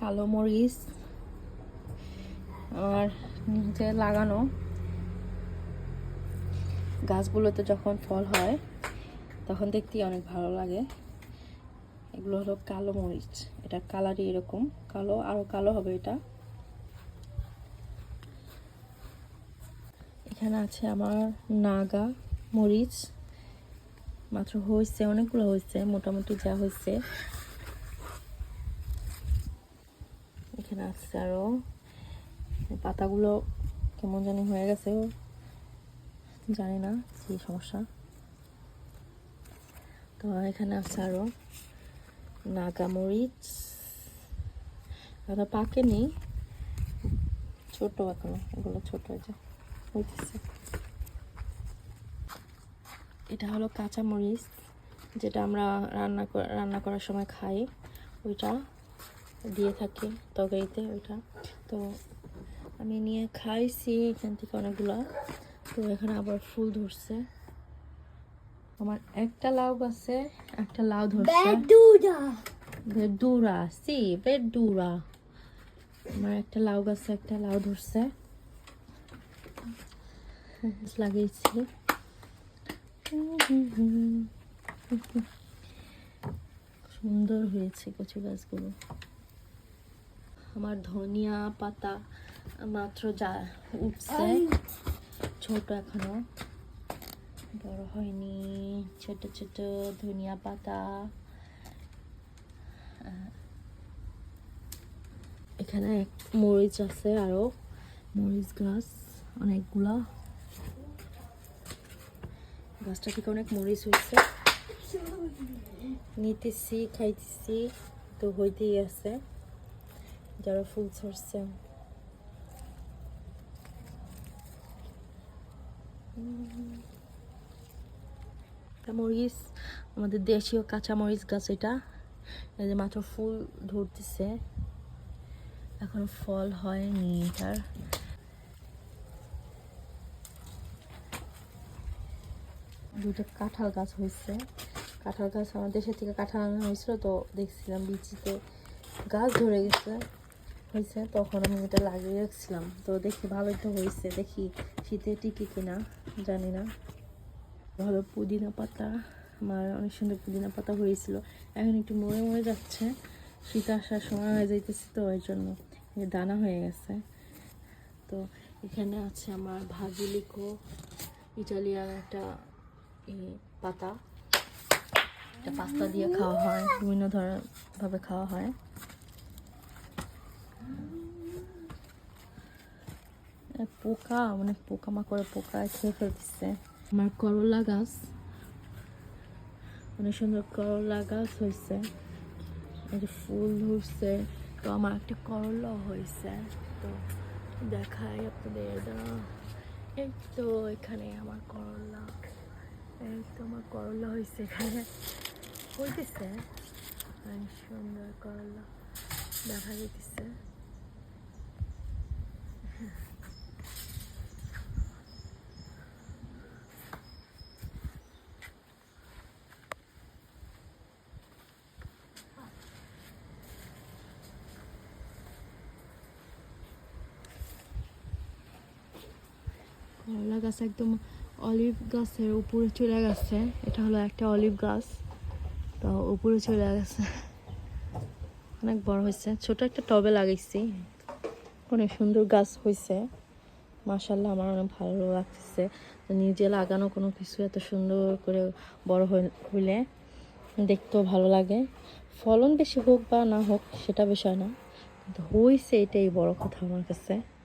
কালো মরিচ আমার নিজে লাগানো গাছগুলোতে যখন ফল হয়, তখন দেখতেই অনেক ভালো লাগে। এগুলো হলো কালো মরিচ। এটা কালারই এরকম। কালো আরও কালো হবে এটা। এখানে আছে আমার নাগা মরিচ। মাত্র হয়েছে, অনেকগুলো হয়েছে, মোটামুটি যা হয়েছে। এখানে আছে আরও। পাতাগুলো কেমন জানি হয়ে গেছে জানি না কি সমস্যা। তো এখানে আছে আরও নাগা মরিচ এখনও পাকেনি ছোট এখনও, এগুলো ছোট হয়েছে এটা হলো কাঁচা মরিচ যেটা আমরা রান্না রান্না করার সময় খাই। ওইটা দিয়ে থাকি তরকারিতে ওইটা। তো আমি নিয়ে খাইছি এখান থেকে অনেকগুলো। তো এখানে আবার ফুল ধরছে। আমার একটা লাউ গাছে একটা লাউ ধরছে. ভেডুরা সি ভেডুরা আমার একটা লাউ গাছে একটা লাউ ধরছে। লাগিয়েছি। সুন্দর হয়েছে কচু গাছগুলো। আমার ধনিয়া পাতা মাত্র যা উঠছে। ছোট এখনও। বড় হয়নি। ছোট ছোট ধনিয়া পাতা। এখানে এক মরিচ আছে আরও। মরিচ গাছ অনেকগুলা। গাছটা থেকে অনেক মরিচ হয়েছে নিতেছি খাইতেছি। তো হইতেই আছে। যারা ফুল ছড়ছে। মরিচ, আমাদের দেশীয় কাঁচা মরিচ গাছ এটা। যে মাত্র ফুল ধরতেছে। এখন ফল হয়নি এটার। দুটো কাঁঠাল গাছ হয়েছে। কাঁঠাল গাছ আমার দেশের থেকে কাঁঠাল আনা হয়েছিল তো দেখছিলাম বিচিতে গাছ ধরে গেছে। হয়েছে, তখন আমি এটা লাগিয়ে রাখছিলাম। তো দেখি ভালোই তো হয়েছে। দেখি শীতে টিকে কিনা, জানি না। ভালো পুদিনা পাতা, আমার অনেক সুন্দর পুদিনা পাতা হয়েছিল। এখন একটু মরে মরে যাচ্ছে। শীত আসার সময় হয়ে যাইতেছে তো ওই জন্য দানা হয়ে গেছে। তো এখানে আছে আমার ভাজিলিকো, ইটালিয়ান একটা পাতা। পাস্তা দিয়ে খাওয়া হয়, বিভিন্ন ধরনের ভাবে খাওয়া হয়। পোকা মানে পোকা মাকড়ে পোকা খেয়ে ফেলতেছে। আমার করলা গাছ, অনেক সুন্দর করলা গাছ হয়েছে। যে ফুল ধরছে। তো আমার একটা করলা হয়েছে। তো দেখাই আপনাদের। এই তো এখানে আমার করলা। এই তো আমার করলা হয়েছে এখানে। হইতেছে অনেক সুন্দর করলা দেখা যেতেছে করলা গাছ একদম অলিভ গাছের উপরে চলে গেছে। এটা হলো একটা অলিভ গাছ। তো উপরে চলে গেছে। অনেক বড় হয়েছে। ছোট একটা টবে লাগাইছি। অনেক সুন্দর গাছ হয়েছে। মাশাল্লাহ আমার অনেক ভালো লাগতেছে। নিজে লাগানো কোনো কিছু এত সুন্দর করে বড় হই- হইলে দেখতেও ভালো লাগে। ফলন বেশি হোক বা না হোক, সেটা বিষয় না। কিন্তু হয়েছে এটাই বড় কথা আমার কাছে।